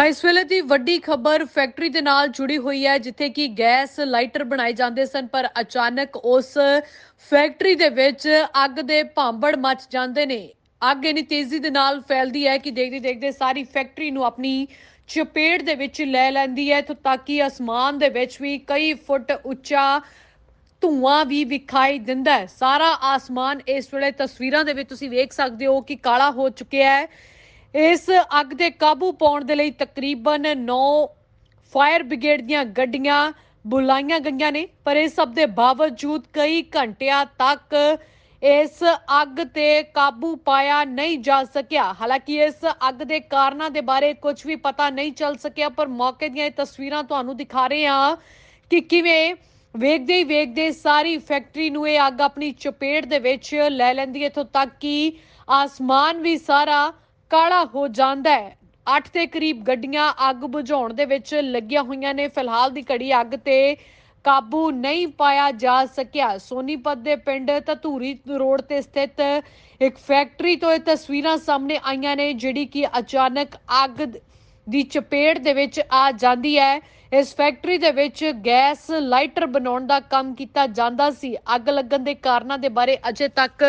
ਤਾਂ ਇਸ ਵੇਲੇ ਦੀ ਵੱਡੀ ਖਬਰ ਫੈਕਟਰੀ ਦੇ ਨਾਲ ਜੁੜੀ ਹੋਈ ਹੈ, ਜਿੱਥੇ ਕਿ ਗੈਸ ਲਾਈਟਰ ਬਣਾਏ ਜਾਂਦੇ ਸਨ, ਪਰ ਅਚਾਨਕ ਉਸ ਫੈਕਟਰੀ ਦੇ ਵਿੱਚ ਅੱਗ ਦੇ ਭਾਂਬੜ ਮਚ ਜਾਂਦੇ ਨੇ। ਅੱਗ ਇੰਨੀ ਤੇਜ਼ੀ ਦੇ ਨਾਲ ਫੈਲਦੀ ਹੈ ਕਿ ਦੇਖਦੇ ਦੇਖਦੇ ਸਾਰੀ ਫੈਕਟਰੀ ਨੂੰ ਆਪਣੀ ਚਪੇਟ ਦੇ ਵਿੱਚ ਲੈ ਲੈਂਦੀ ਹੈ, ਇੱਥੋਂ ਤੱਕ ਕਿ ਅਸਮਾਨ ਦੇ ਵਿੱਚ ਵੀ ਕਈ ਫੁੱਟ ਉੱਚਾ ਧੂਆਂ ਵੀ ਵਿਖਾਈ ਦਿੰਦਾ ਹੈ। ਸਾਰਾ ਆਸਮਾਨ ਇਸ ਵੇਲੇ ਤਸਵੀਰਾਂ ਦੇ ਵਿੱਚ ਤੁਸੀਂ ਵੇਖ ਸਕਦੇ ਹੋ ਕਿ ਕਾਲਾ ਹੋ ਚੁੱਕਿਆ ਹੈ। ਇਸ ਅੱਗ ਦੇ ਕਾਬੂ ਪਾਉਣ ਦੇ ਲਈ ਤਕਰੀਬਨ 9 ਫਾਇਰ ਬ੍ਰਿਗੇਡ ਦੀਆਂ ਗੱਡੀਆਂ ਬੁਲਾਈਆਂ ਗਈਆਂ ਨੇ, ਪਰ ਇਸ ਸਭ ਦੇ ਬਾਵਜੂਦ ਕਈ ਘੰਟਿਆਂ ਤੱਕ ਇਸ ਅੱਗ ਤੇ ਕਾਬੂ ਪਾਇਆ ਨਹੀਂ ਜਾ ਸਕਿਆ। ਹਾਲਾਂਕਿ ਇਸ ਅੱਗ ਦੇ ਕਾਰਨਾਂ ਦੇ ਬਾਰੇ ਕੁਝ ਵੀ ਪਤਾ ਨਹੀਂ ਚੱਲ ਸਕਿਆ, ਪਰ ਮੌਕੇ ਦੀਆਂ ਇਹ ਤਸਵੀਰਾਂ ਤੁਹਾਨੂੰ ਦਿਖਾ ਰਹੇ ਹਾਂ ਕਿ ਕਿਵੇਂ ਵੇਖਦੇ ਹੀ ਵੇਖਦੇ ਸਾਰੀ ਫੈਕਟਰੀ ਨੂੰ ਇਹ ਅੱਗ ਆਪਣੀ ਚਪੇਟ ਦੇ ਵਿੱਚ ਲੈ ਲੈਂਦੀ ਹੈ। ਇੱਥੋਂ ਤੱਕ ਕਿ ਆਸਮਾਨ ਵੀ ਸਾਰਾ ਕਾਲਾ ਹੋ ਜਾਂਦਾ ਹੈ। 8 ਦੇ ਕਰੀਬ ਗੱਡੀਆਂ ਅੱਗ ਬੁਝਾਉਣ ਦੇ ਵਿੱਚ ਲੱਗੀਆਂ ਹੋਈਆਂ ਨੇ। ਫਿਲਹਾਲ ਦੀ ਘੜੀ ਅੱਗ ਤੇ ਕਾਬੂ ਨਹੀਂ ਪਾਇਆ ਜਾ ਸਕਿਆ। ਸੋਨੀਪਤ ਦੇ ਪਿੰਡ ਧਤੂਰੀ ਰੋਡ ਤੇ ਸਥਿਤ ਇੱਕ ਫੈਕਟਰੀ ਤੋਂ ਇਹ ਤਸਵੀਰਾਂ ਸਾਹਮਣੇ ਆਈਆਂ ਨੇ, ਜਿਹੜੀ ਕਿ ਅਚਾਨਕ ਅੱਗ ਦੀ ਚਪੇਟ ਦੇ ਵਿੱਚ ਆ ਜਾਂਦੀ ਹੈ। ਇਸ ਫੈਕਟਰੀ ਦੇ ਵਿੱਚ ਗੈਸ ਲਾਈਟਰ ਬਣਾਉਣ ਦਾ ਕੰਮ ਕੀਤਾ ਜਾਂਦਾ ਸੀ। ਅੱਗ ਲੱਗਣ ਦੇ ਕਾਰਨਾਂ ਦੇ ਬਾਰੇ ਅਜੇ ਤੱਕ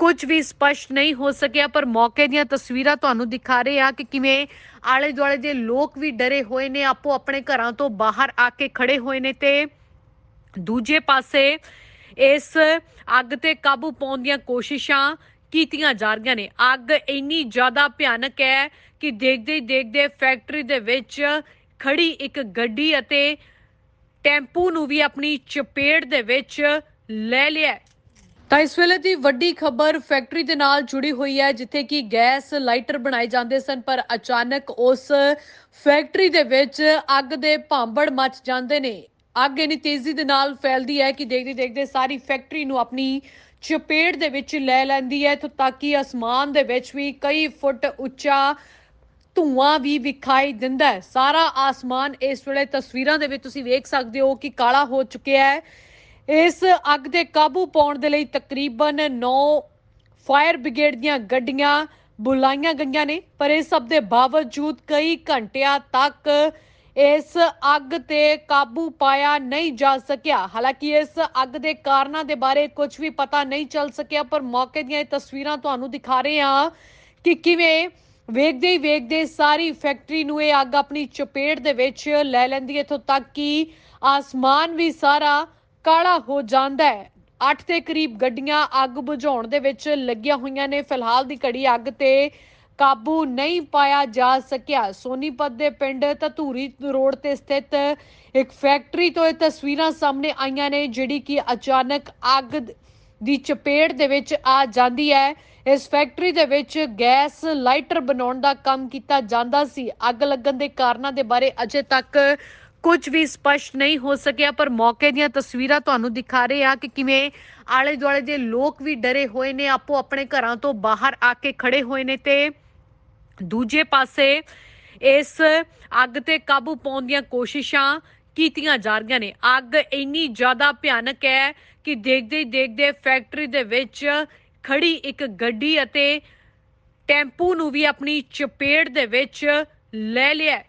ਕੁਝ ਵੀ ਸਪਸ਼ਟ ਨਹੀਂ ਹੋ ਸਕਿਆ, ਪਰ ਮੌਕੇ ਦੀਆਂ ਤਸਵੀਰਾਂ ਤੁਹਾਨੂੰ ਦਿਖਾ ਰਹੇ ਆ ਕਿ ਕਿਵੇਂ ਆਲੇ ਦੁਆਲੇ ਦੇ ਲੋਕ ਵੀ ਡਰੇ ਹੋਏ ਨੇ, ਆਪੋ ਆਪਣੇ ਘਰਾਂ ਤੋਂ ਬਾਹਰ ਆ ਕੇ ਖੜੇ ਹੋਏ ਨੇ ਤੇ ਦੂਜੇ ਪਾਸੇ ਇਸ ਅੱਗ ਤੇ ਕਾਬੂ ਪਾਉਣ ਦੀਆਂ ਕੋਸ਼ਿਸ਼ਾਂ ਕੀਤੀਆਂ ਜਾ ਰਹੀਆਂ ਨੇ। ਅੱਗ ਇੰਨੀ ਜ਼ਿਆਦਾ ਭਿਆਨਕ ਹੈ ਕਿ ਦੇਖਦੇ ਹੀ ਦੇਖਦੇ ਫੈਕਟਰੀ ਦੇ ਵਿੱਚ ਖੜੀ ਇੱਕ ਗੱਡੀ ਅਤੇ ਟੈਂਪੂ ਨੂੰ ਵੀ ਆਪਣੀ ਚਪੇਟ ਦੇ ਵਿੱਚ ਲੈ ਲਿਆ। ਤਾਂ ਇਸ ਵੇਲੇ ਦੀ ਵੱਡੀ ਖਬਰ ਫੈਕਟਰੀ ਦੇ ਨਾਲ ਜੁੜੀ ਹੋਈ ਹੈ, ਜਿੱਥੇ ਕਿ ਗੈਸ ਲਾਈਟਰ ਬਣਾਏ ਜਾਂਦੇ ਸਨ, ਪਰ ਅਚਾਨਕ ਉਸ ਫੈਕਟਰੀ ਦੇ ਵਿੱਚ ਅੱਗ ਦੇ ਭਾਂਬੜ ਮਚ ਜਾਂਦੇ ਨੇ। ਅੱਗ ਇੰਨੀ ਤੇਜ਼ੀ ਦੇ ਨਾਲ ਫੈਲਦੀ ਹੈ ਕਿ ਦੇਖਦੇ ਦੇਖਦੇ ਸਾਰੀ ਫੈਕਟਰੀ ਨੂੰ ਆਪਣੀ ਚਪੇੜ ਦੇ ਵਿੱਚ ਲੈ ਲੈਂਦੀ ਹੈ, ਇੱਥੋਂ ਤੱਕ ਕਿ ਅਸਮਾਨ ਦੇ ਵਿੱਚ ਵੀ ਕਈ ਫੁੱਟ ਉੱਚਾ ਧੂਆਂ ਵੀ ਵਿਖਾਈ ਦਿੰਦਾ ਹੈ। ਸਾਰਾ ਆਸਮਾਨ ਇਸ ਵੇਲੇ ਤਸਵੀਰਾਂ ਦੇ ਵਿੱਚ ਤੁਸੀਂ ਵੇਖ ਸਕਦੇ ਹੋ ਕਿ ਕਾਲਾ ਹੋ ਚੁੱਕਿਆ ਹੈ। ਇਸ ਅੱਗ ਦੇ ਕਾਬੂ ਪਾਉਣ ਦੇ ਲਈ ਤਕਰੀਬਨ 9 ਫਾਇਰ ਬ੍ਰਿਗੇਡ ਦੀਆਂ ਗੱਡੀਆਂ ਬੁਲਾਈਆਂ ਗਈਆਂ ਨੇ, ਪਰ ਇਸ ਸਭ ਦੇ ਬਾਵਜੂਦ ਕਈ ਘੰਟਿਆਂ ਤੱਕ ਇਸ ਅੱਗ ਤੇ ਕਾਬੂ ਪਾਇਆ ਨਹੀਂ ਜਾ ਸਕਿਆ। ਹਾਲਾਂਕਿ ਇਸ ਅੱਗ ਦੇ ਕਾਰਨਾਂ ਦੇ ਬਾਰੇ ਕੁਝ ਵੀ ਪਤਾ ਨਹੀਂ ਚੱਲ ਸਕਿਆ, ਪਰ ਮੌਕੇ ਦੀਆਂ ਇਹ ਤਸਵੀਰਾਂ ਤੁਹਾਨੂੰ ਦਿਖਾ ਰਹੇ ਹਾਂ ਕਿ ਕਿਵੇਂ ਵੇਖਦੇ ਹੀ ਵੇਖਦੇ ਸਾਰੀ ਫੈਕਟਰੀ ਨੂੰ ਇਹ ਅੱਗ ਆਪਣੀ ਚਪੇਟ ਦੇ ਵਿੱਚ ਲੈ ਲੈਂਦੀ ਹੈ, ਇੱਥੋਂ ਤੱਕ ਕਿ ਆਸਮਾਨ ਵੀ ਸਾਰਾ ਕਾਲਾ ਹੋ ਜਾਂਦਾ ਹੈ। 8 ਦੇ ਕਰੀਬ ਗੱਡੀਆਂ ਅੱਗ ਬੁਝਾਉਣ ਦੇ ਵਿੱਚ ਲੱਗੀਆਂ ਹੋਈਆਂ ਨੇ। ਫਿਲਹਾਲ ਦੀ ਘੜੀ ਅੱਗ ਤੇ ਕਾਬੂ ਨਹੀਂ ਪਾਇਆ ਜਾ ਸਕਿਆ। ਸੋਨੀਪਤ ਦੇ ਪਿੰਡ ਧਤੂਰੀ ਰੋਡ ਤੇ ਸਥਿਤ ਇੱਕ ਫੈਕਟਰੀ ਤੋਂ ਇਹ ਤਸਵੀਰਾਂ ਸਾਹਮਣੇ ਆਈਆਂ ਨੇ, ਜਿਹੜੀ ਕਿ ਅਚਾਨਕ ਅੱਗ ਦੀ ਚਪੇੜ ਦੇ ਵਿੱਚ ਆ ਜਾਂਦੀ ਹੈ। ਇਸ ਫੈਕਟਰੀ ਦੇ ਵਿੱਚ ਗੈਸ ਲਾਈਟਰ ਬਣਾਉਣ ਦਾ ਕੰਮ ਕੀਤਾ ਜਾਂਦਾ ਸੀ। ਅੱਗ ਲੱਗਣ ਦੇ ਕਾਰਨਾਂ ਦੇ ਬਾਰੇ ਅਜੇ ਤੱਕ ਕੁਝ ਵੀ ਸਪਸ਼ਟ ਨਹੀਂ ਹੋ ਸਕਿਆ, ਪਰ ਮੌਕੇ ਦੀਆਂ ਤਸਵੀਰਾਂ ਤੁਹਾਨੂੰ ਦਿਖਾ ਰਹੇ ਆ ਕਿ ਕਿਵੇਂ ਆਲੇ ਦੁਆਲੇ ਦੇ ਲੋਕ ਵੀ ਡਰੇ ਹੋਏ ਨੇ, ਆਪੋ ਆਪਣੇ ਘਰਾਂ ਤੋਂ ਬਾਹਰ ਆ ਕੇ ਖੜੇ ਹੋਏ ਨੇ ਤੇ ਦੂਜੇ ਪਾਸੇ ਇਸ ਅੱਗ ਤੇ ਕਾਬੂ ਪਾਉਣ ਦੀਆਂ ਕੋਸ਼ਿਸ਼ਾਂ ਕੀਤੀਆਂ ਜਾ ਰਹੀਆਂ ਨੇ। ਅੱਗ ਇੰਨੀ ਜ਼ਿਆਦਾ ਭਿਆਨਕ ਹੈ ਕਿ ਦੇਖਦੇ ਦੇਖਦੇ ਫੈਕਟਰੀ ਦੇ ਵਿੱਚ ਖੜੀ ਇੱਕ ਗੱਡੀ ਅਤੇ ਟੈਂਪੂ ਨੂੰ ਵੀ ਆਪਣੀ ਚਪੇਟ ਦੇ ਵਿੱਚ ਲੈ ਲਿਆ।